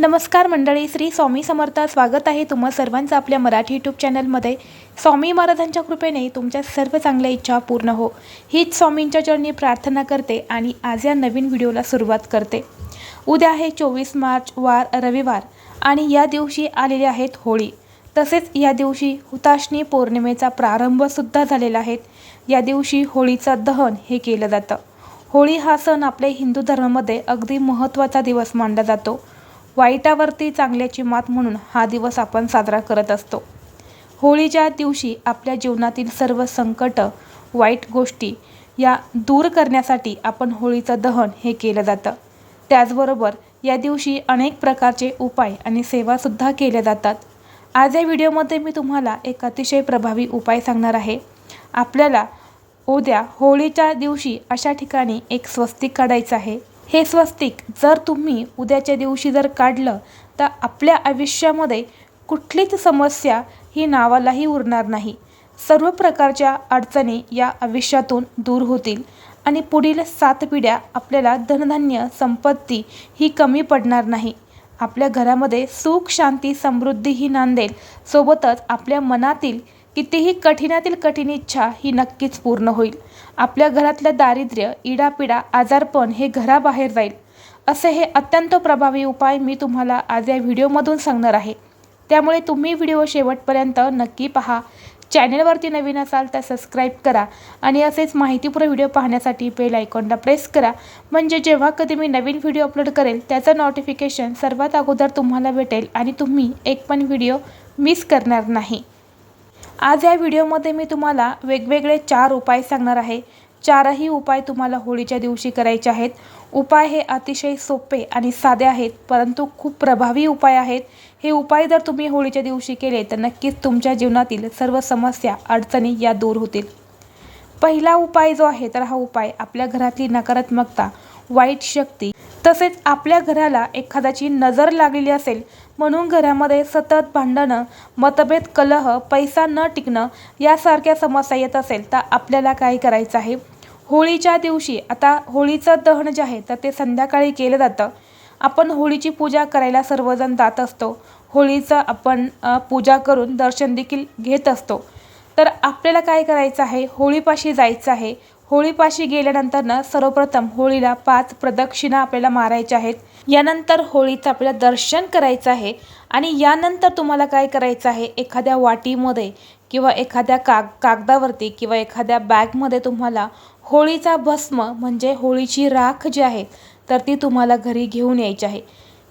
नमस्कार मंडळी श्री स्वामी समर्थ. स्वागत आहे तुम्हा सर्वांचं आपल्या मराठी यूट्यूब चॅनलमध्ये स्वामी महाराजांच्या कृपेने तुमच्या सर्व चांगल्या इच्छा पूर्ण हो. हीच स्वामींच्या चरणी प्रार्थना करते आणि आज या नवीन व्हिडिओला सुरुवात करते. उद्या आहे चोवीस मार्च वार रविवार आणि या दिवशी आलेले आहेत होळी. तसेच या दिवशी हुताशनी पौर्णिमेचा प्रारंभसुद्धा झालेला आहे. या दिवशी होळीचं दहन हे केलं जातं. होळी हा सण आपल्या हिंदू धर्मामध्ये अगदी महत्त्वाचा दिवस मानला जातो. वाईटावरती चांगल्याची मात म्हणून हा दिवस आपण साजरा करत असतो. होळीच्या दिवशी आपल्या जीवनातील सर्व संकट वाईट गोष्टी या दूर करण्यासाठी आपण होळीचं दहन हे केलं जातं. त्याचबरोबर या दिवशी अनेक प्रकारचे उपाय आणि सेवासुद्धा केल्या जातात. आज या व्हिडिओमध्ये मी तुम्हाला एक अतिशय प्रभावी उपाय सांगणार आहे. आपल्याला उद्या होळीच्या दिवशी अशा ठिकाणी एक स्वस्तिक काढायचं आहे. हे स्वस्तिक जर तुम्ही उद्याच्या दिवशी जर काढलं तर आपल्या आयुष्यामध्ये कुठलीच समस्या ही नावालाही उरणार नाही. सर्व प्रकारच्या अडचणी या आयुष्यातून दूर होतील आणि पुढील सात पिढ्या आपल्याला धनधान्य संपत्ती ही कमी पडणार नाही. आपल्या घरामध्ये सुख शांती समृद्धी ही नांदेल. सोबतच आपल्या मनातील कितीही कठीणातील कठीण इच्छा ही नक्कीच पूर्ण होईल. आपल्या घरातलं दारिद्र्य इडापिडा आजारपण हे घराबाहेर जाईल. असे हे अत्यंत प्रभावी उपाय मी तुम्हाला आज या व्हिडिओमधून सांगणार आहे. त्यामुळे तुम्ही व्हिडिओ शेवटपर्यंत नक्की पहा. चॅनलवरती नवीन असाल तर सबस्क्राईब करा आणि असेच माहितीपूर्ण व्हिडिओ पाहण्यासाठी बेल आयकॉनला प्रेस करा. म्हणजे जेव्हा कधी मी नवीन व्हिडिओ अपलोड करेल त्याचं नोटिफिकेशन सर्वात अगोदर तुम्हाला भेटेल आणि तुम्ही एक पण व्हिडिओ मिस करणार नाही. आज या व्हिडिओमध्ये मी तुम्हाला वेगवेगळे चार उपाय सांगणार आहे. चारही उपाय तुम्हाला होळीच्या दिवशी करायचे आहेत. उपाय हे अतिशय सोपे आणि साधे आहेत परंतु खूप प्रभावी उपाय आहेत. हे उपाय जर तुम्ही होळीच्या दिवशी केले तर नक्कीच तुमच्या जीवनातील सर्व समस्या अडचणी या दूर होतील. पहिला उपाय जो आहे तर हा उपाय आपल्या घरातली नकारात्मकता वाईट शक्ती तसेच आपल्या घराला एखाद्याची नजर लागलेली असेल म्हणून घरामध्ये सतत भांडणं मतभेद कलह पैसा न टिकणं यासारख्या समस्या येत असेल तर आपल्याला काय करायचं आहे? होळीच्या दिवशी आता होळीचं दहन जे आहे तर ते संध्याकाळी केलं जातं. आपण होळीची पूजा करायला सर्वजण जात असतो. होळीचं आपण पूजा करून दर्शन देखील घेत असतो. तर आपल्याला काय करायचं आहे? होळीपाशी जायचं आहे. होळीपाशी गेल्यानंतर ना सर्वप्रथम होळीला पाच प्रदक्षिणा आपल्याला मारायच्या आहेत. यानंतर होळीचं आपल्याला दर्शन करायचं आहे आणि यानंतर तुम्हाला काय करायचं आहे? एखाद्या वाटीमध्ये किंवा एखाद्या काग कागदावरती किंवा एखाद्या बॅगमध्ये तुम्हाला होळीचा भस्म म्हणजे होळीची राख जी आहे तर ती तुम्हाला घरी घेऊन यायची आहे.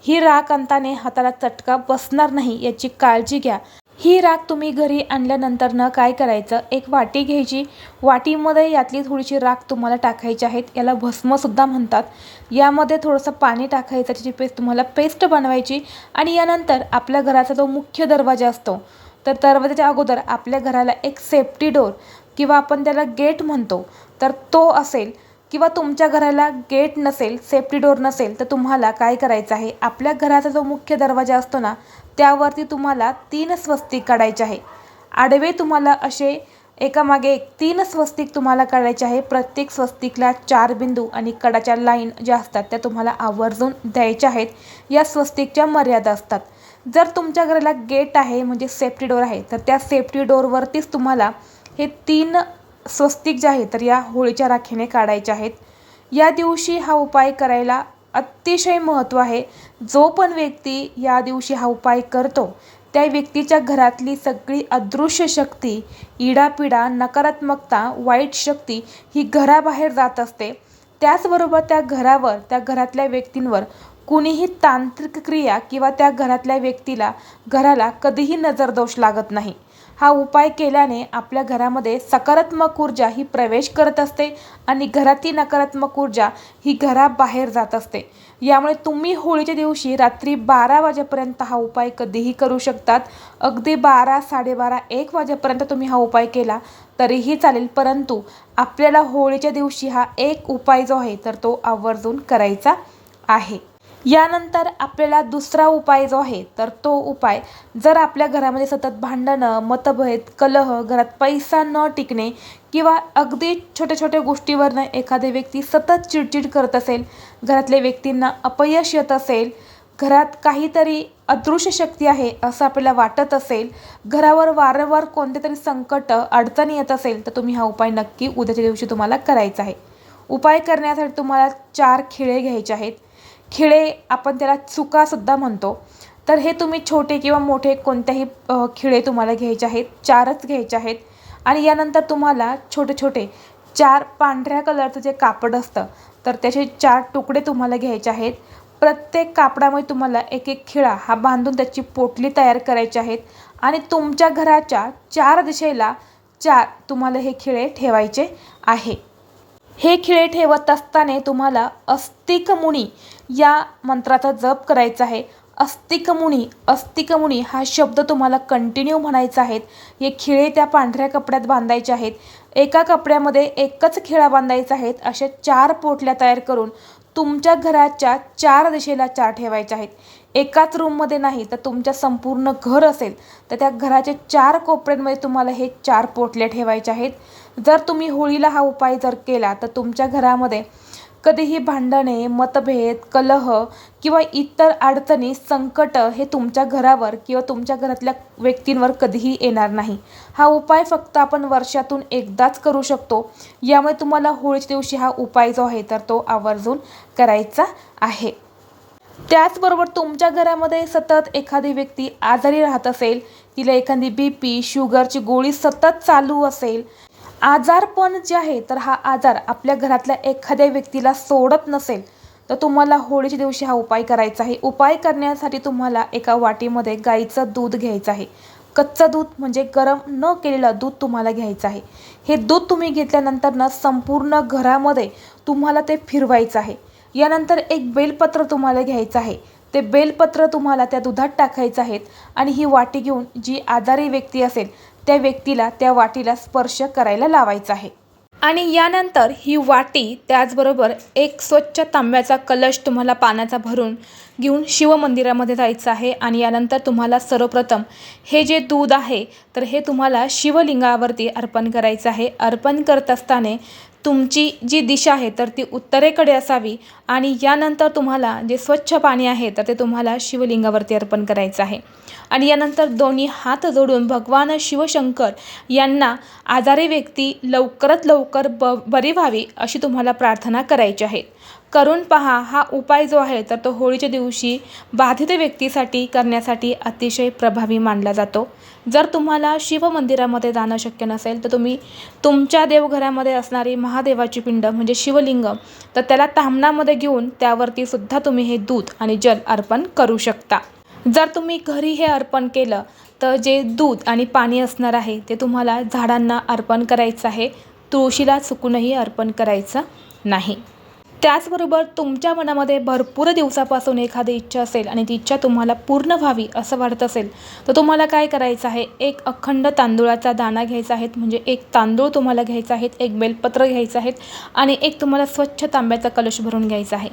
ही राख अंताने हाताला चटका बसणार नाही याची काळजी घ्या. ही राख तुम्ही घरी आणल्यानंतर न काय करायचं? एक वाटी घ्यायची. वाटीमध्ये यातली थोडीशी राख तुम्हाला टाकायची आहेत. याला भस्मसुद्धा म्हणतात. यामध्ये थोडंसं पाणी टाकायचं. त्याची पेस्ट तुम्हाला पेस्ट बनवायची. आणि यानंतर आपल्या घराचा जो मुख्य दरवाजा असतो तर दरवाजाच्या अगोदर आपल्या घराला एक सेफ्टी डोर किंवा आपण त्याला गेट म्हणतो. तर तो असेल किंवा तुमच्या घराला गेट नसेल सेफ्टी डोर नसेल तर तुम्हाला काय करायचं आहे? आपल्या घराचा जो मुख्य दरवाजा असतो ना त्यावरती तुम्हाला तीन स्वस्तिक काढायचे आहे. आडवे तुम्हाला असे एकामागे एक तीन स्वस्तिक तुम्हाला काढायचे आहे. प्रत्येक स्वस्तिकला चार बिंदू आणि कडाच्या लाईन ज्या असतात त्या तुम्हाला आवर्जून द्यायच्या आहेत. या स्वस्तिकच्या मर्यादा असतात. जर तुमच्या घराला गेट आहे म्हणजे सेफ्टी डोर आहे तर त्या सेफ्टी डोरवरतीच तुम्हाला हे तीन स्वस्तिक जे आहे तर या होळीच्या राखीने काढायचे आहेत. या दिवशी हा उपाय करायला अतिशय महत्त्व आहे. जो पण व्यक्ती या दिवशी हा उपाय करतो त्या व्यक्तीच्या घरातली सगळी अदृश्य शक्ती इडापिडा नकारात्मकता वाईट शक्ती ही घराबाहेर जात असते. त्याचबरोबर त्या घरावर त्या घरातल्या व्यक्तींवर कुणीही तांत्रिक क्रिया किंवा त्या घरातल्या व्यक्तीला घराला कधीही नजरदोष लागत नाही. हा उपाय केल्याने आपल्या घरामध्ये सकारात्मक ऊर्जा ही प्रवेश करत असते आणि घरातील नकारात्मक ऊर्जा ही घराबाहेर जात असते. यामुळे तुम्ही होळीच्या दिवशी रात्री बारा वाजेपर्यंत हा उपाय कधीही करू शकतात. अगदी बारा साडेबारा एक वाजेपर्यंत तुम्ही हा उपाय केला तरीही चालेल परंतु आपल्याला होळीच्या दिवशी हा एक उपाय जो आहे तर तो आवर्जून करायचा आहे. यानंतर आपल्याला दुसरा उपाय जो आहे तर तो उपाय जर आपल्या घरामध्ये सतत भांडणं मतभेद कलह घरात पैसा न टिकणे किंवा अगदी छोट्या छोट्या गोष्टीवरनं एखादी व्यक्ती सतत चिडचिड करत असेल घरातल्या व्यक्तींना अपयश येत असेल घरात काहीतरी अदृश्य शक्ती आहे असं आपल्याला वाटत असेल घरावर वारंवार कोणते तरी संकट अडचणी येत असेल तर तुम्ही हा उपाय नक्की उद्याच्या दिवशी तुम्हाला करायचा आहे. उपाय करण्यासाठी तुम्हाला चार खिळे घ्यायचे आहेत. खिळे आपण त्याला चुकासुद्धा म्हणतो. तर हे तुम्ही छोटे किंवा मोठे कोणत्याही खिळे तुम्हाला घ्यायचे आहेत. चारच घ्यायचे आहेत. आणि यानंतर तुम्हाला छोटे छोटे चार पांढऱ्या कलरचं जे कापड असतं तर त्याचे चार तुकडे तुम्हाला घ्यायचे आहेत. प्रत्येक कापडामध्ये तुम्हाला एक एक खिळा हा बांधून त्याची पोटली तयार करायची आहेत. आणि तुमच्या घराच्या चार दिशेला चार तुम्हाला हे खिळे ठेवायचे आहे. हे खिळे ठेवत असताना तुम्हाला अस्तिकमुनी या मंत्राचा जप करायचा आहे. अस्तिकमुनी अस्तिकमुनी हा शब्द तुम्हाला कंटिन्यू म्हणायचा आहेत हे खिळे त्या पांढऱ्या कपड्यात बांधायचे आहेत. एका कपड्यामध्ये एकच खिळा बांधायचा आहेत अशा चार पोटल्या तयार करून तुमच्या घराच्या चार दिशेला चार ठेवायच्या आहेत. एकाच रूममध्ये नाही तर तुमच्या संपूर्ण घर असेल तर त्या घराच्या चार कोपऱ्यांमध्ये तुम्हाला हे चार पोटले ठेवायच्या आहेत. जर तुम्ही होळीला हा उपाय जर केला तर तुमच्या घरामध्ये कधीही भांडणे मतभेद कलह किंवा इतर अडचणी संकट हे तुमच्या घरावर किंवा तुमच्या घरातल्या व्यक्तींवर कधीही येणार नाही. हा उपाय फक्त आपण वर्षातून एकदाच करू शकतो. यामुळे तुम्हाला होळीच्या दिवशी हा उपाय जो आहे तर तो आवर्जून करायचा आहे. त्याचबरोबर तुमच्या घरामध्ये सतत एखादी व्यक्ती आजारी राहत असेल तिला एखादी बी पी शुगरची गोळी सतत चालू असेल आजारपण जे आहे तर हा आजार आपल्या घरातल्या एखाद्या व्यक्तीला सोडत नसेल तर तुम्हाला होळीच्या दिवशी हा उपाय करायचा आहे. उपाय करण्यासाठी तुम्हाला एका वाटीमध्ये गाईचं दूध घ्यायचं आहे. कच्चं दूध म्हणजे गरम न केलेलं दूध तुम्हाला घ्यायचं आहे. हे दूध तुम्ही घेतल्यानंतर ना संपूर्ण घरामध्ये तुम्हाला ते फिरवायचं आहे. यानंतर एक बेलपत्र तुम्हाला घ्यायचं आहे. ते बेलपत्र तुम्हाला त्या दुधात टाकायचं आहेत आणि ही वाटी घेऊन जी आजारी व्यक्ती असेल त्या व्यक्तीला त्या वाटीला स्पर्श करायला लावायचा आहे. आणि यानंतर ही वाटी त्याचबरोबर एक स्वच्छ तांब्याचा कलश तुम्हाला पाण्याचा भरून घेऊन शिवमंदिरामध्ये जायचं आहे आणि यानंतर तुम्हाला सर्वप्रथम हे जे दूध आहे तर हे तुम्हाला शिवलिंगावरती अर्पण करायचं आहे. अर्पण करत असताना तुमची जी दिशा आहे तर ती उत्तरेकडे असावी आणि यानंतर तुम्हाला जे स्वच्छ पाणी आहे तर ते तुम्हाला शिवलिंगावरती अर्पण करायचं आहे. आणि यानंतर दोन्ही हात जोडून भगवान शिवशंकर यांना आजारी व्यक्ती लवकरात लवकर ब बरी व्हावी अशी तुम्हाला प्रार्थना करायची आहे. करून पहा हा उपाय जो आहे तर तो होळीच्या दिवशी बाधित व्यक्तीसाठी करण्यासाठी अतिशय प्रभावी मानला जातो. जर तुम्हाला शिवमंदिरामध्ये जाणं शक्य नसेल तर तुम्ही तुमच्या देवघरामध्ये असणारी महादेवाची पिंड म्हणजे शिवलिंग तर त्याला तामणामध्ये घेऊन त्यावरती सुद्धा तुम्ही हे दूध आणि जल अर्पण करू शकता. जर तुम्ही घरी हे अर्पण केलं तर जे दूध आणि पाणी असणार आहे ते तुम्हाला झाडांना अर्पण करायचं आहे. तुळशीला चुकूनही अर्पण करायचं नाही. त्याचबरोबर तुमच्या मनामध्ये भरपूर दिवसापासून एखादी इच्छा असेल आणि ती इच्छा तुम्हाला पूर्ण व्हावी असं वाटत असेल तर तुम्हाला काय करायचं आहे? एक अखंड तांदूळाचा दाणा घ्यायचा आहे म्हणजे एक तांदूळ तुम्हाला घ्यायचा आहे एक बेलपत्र घ्यायचं आहे आणि एक तुम्हाला स्वच्छ तांब्याचा कलश भरून घ्यायचा आहे.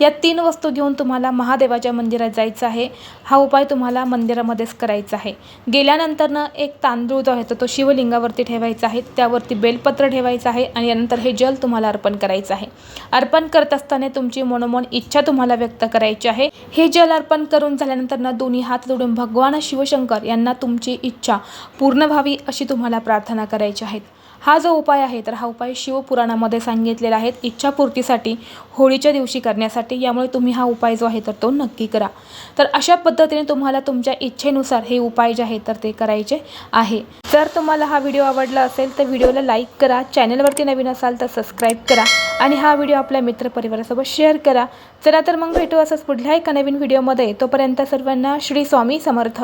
या तीन वस्तू घेऊन तुम्हाला महादेवाच्या मंदिरात जायचं आहे. हा उपाय तुम्हाला मंदिरामध्येच करायचा आहे. गेल्यानंतरनं एक तांदूळ जो आहे तो शिवलिंगावरती ठेवायचा आहे त्यावरती बेलपत्र ठेवायचं आहे आणि यानंतर हे जल तुम्हाला अर्पण करायचं आहे. अर्पण करत असताना तुमची मनोमन इच्छा तुम्हाला व्यक्त करायची आहे. हे जल अर्पण करून झाल्यानंतर ना दोन्ही हात जोडून भगवान शिवशंकर यांना तुमची इच्छा पूर्ण व्हावी अशी तुम्हाला प्रार्थना करायची आहेत हा जो उपाय आहे तर हा उपाय शिवपुराणामध्ये सांगितलेला आहे. इच्छापूर्तीसाठी होळीच्या दिवशी करण्यासाठी. यामुळे तुम्ही हा उपाय जो आहे तर तो नक्की करा. तर अशा पद्धतीने तुम्हाला तुमच्या इच्छेनुसार हे उपाय जे आहे तर ते करायचे आहे. जर तुम्हाला हा व्हिडिओ आवडला असेल तर व्हिडिओला लाईक करा. चॅनलवरती नवीन असाल तर सबस्क्राईब करा. आणि हा व्हिडिओ आपल्या मित्रपरिवारासोबत शेअर करा. चला तर मग भेटू असंच पुढल्या एका नवीन व्हिडिओमध्ये. तोपर्यंत सर्वांना श्री स्वामी समर्थ.